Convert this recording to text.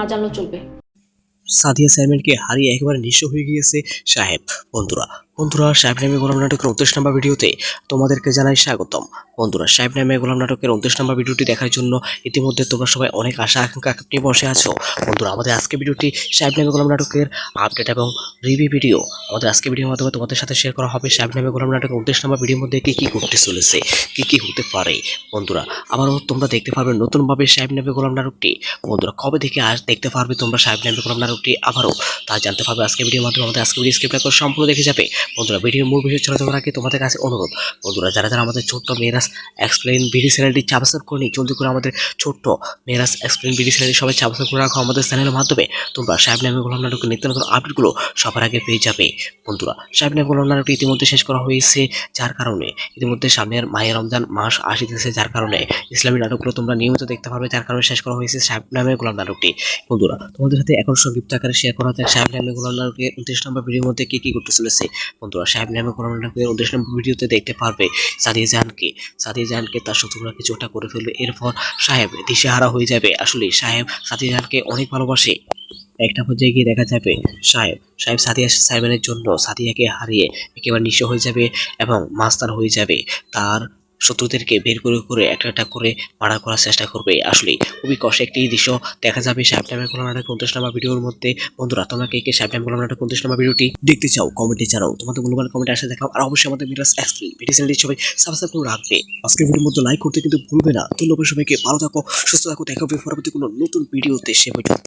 না জানলেও চলবে। সাদিয়া চেয়ারম্যানকে হারিয়ে একেবারে নিঃস্ব হয়ে গিয়েছে সাহেব। বন্ধুরা বন্ধুরা, সাহেব নামে গোলাম নাটকের উদ্দেশ্য নাম্বার ভিডিওতে তোমাদেরকে জানাই স্বাগতম। বন্ধুরা, সাহেব নামে গোলাম নাটকের উনত্রিশ নম্বর ভিডিওটি দেখার জন্য ইতিমধ্যে তোমরা সবাই অনেক আশা আকাঙ্ক্ষা নিয়ে বসে আছো। বন্ধুরা, আমাদের আজকে ভিডিওটি সাহেব নামে গোলাম নাটকের আপডেট এবং রিভিউ ভিডিও। আমাদের আজকে ভিডিওর মাধ্যমে তোমাদের সাথে শেয়ার করা হবে সাহেব নামে গোলাম নাটকের উনত্রিশ নম্বর ভিডিওর মধ্যে কী কী ঘটতে চলেছে, কী কী হতে পারে। বন্ধুরা, আবারও তোমরা দেখতে পারবে নতুনভাবে সাহেব নামে গোলাম নাটকটি। বন্ধুরা, কবে থেকে আজ দেখতে পারবে তোমরা সাহেব নামে গোলাম নাটকটি আবারও, তা জানতে পারবে আজকে ভিডিওর মাধ্যমে। আমাদের আজকে ভিডিও স্ক্রিপ্ট করে সম্পূর্ণ দেখে যাবে। বন্ধুরা, ভিডিওর মূল বিষয় চলে যাওয়ার আগে তোমাদের কাছে অনুরোধ। বন্ধুরা, যারা যারা আমাদের ছোট্ট মেয়েরাস এক্সপ্লেন ভিডিও চ্যানেলটি সাবস্ক্রাইব করে নিই জলদি করে আমাদের ছোট্ট মেয়েরাস এক্সপ্লেন ভিডিও চ্যানেলটি সবাই সাবস্ক্রাইব করে রাখো আমাদের চ্যানেলের মাধ্যমে। তোমরা সাহেব নামে গোলাম নাটকের নিত্য নতুন আপডেটগুলো সবার আগে পেয়ে যাবে। বন্ধুরা সাহেব নামে গোলাম নাটকটি ইতিমধ্যে শেষ করা হয়েছে যার কারণে ইতিমধ্যে সামনের মায়ের রমজান মাস আসিতেছে যার কারণে ইসলামী নাটকগুলো তোমরা নিয়মিত দেখতে পারবে, যার কারণে শেষ করা হয়েছে সাহেব নামে গোলাম নাটকটি বন্ধুরা, তোমাদের সাথে এখন সংক্ষিপ্ত আকারে শেয়ার করা যাক সাহেব নামে গোলাম নাটকের উনত্রিশ নম্বর ভিডিওর মধ্যে কি কি ঘটতে চলেছে। বন্ধুরা সাহেব নামে গোলাম নাটকের উনত্রিশ নম্বর ভিডিওতে দেখতে পারবে সাদিয়া জাহানকে সাদিয়া জাহানকে তার শত্রুরা কিছুটা করে ফেলবে। এরপর সাহেব দিশেহারা হয়ে যাবে। আসলে সাহেব সাদিজানকে অনেক ভালোবাসে। একটা পর্যায়ে গিয়ে দেখা যাবে সাহেব সাহেব সাদিয়া সাহেবের জন্য সাদিয়াকে হারিয়ে একেবারে নিঃস্ব হয়ে যাবে এবং মাস্তার হয়ে যাবে। তার শত্রুদেরকে বের করে করে একটা একটা করে মারা করার চেষ্টা করবে। আসলে খুবই কষে একটি দৃশ্য দেখা যাবে সাহেব নামের কোনো নাটক উনত্রিশ নম্বর ভিডিওর মধ্যে। বন্ধুরা, তোমরা কে কে সাহেব নামের কোনো নাটক উনত্রিশ নম্বর ভিডিওটি দেখতে চাও কমেন্টে জানাও। তোমাদের মূল্যবান কমেন্টে আসে দেখাও। আর অবশ্যই আমাদের মিরাজ এক্সপ্লেন ভিডিও চ্যানেলটি সবাই সাবস্ক্রাইব করে রাখবে। আজকের ভিডিওর মধ্যে লাইক করতে কিন্তু ভুলবে না। ধন্যবাদ সবাইকে ভালো থাকো, সুস্থ থাকো। দেখা হবে পরবর্তী কোনো নতুন ভিডিওতে সে পর্যন্ত।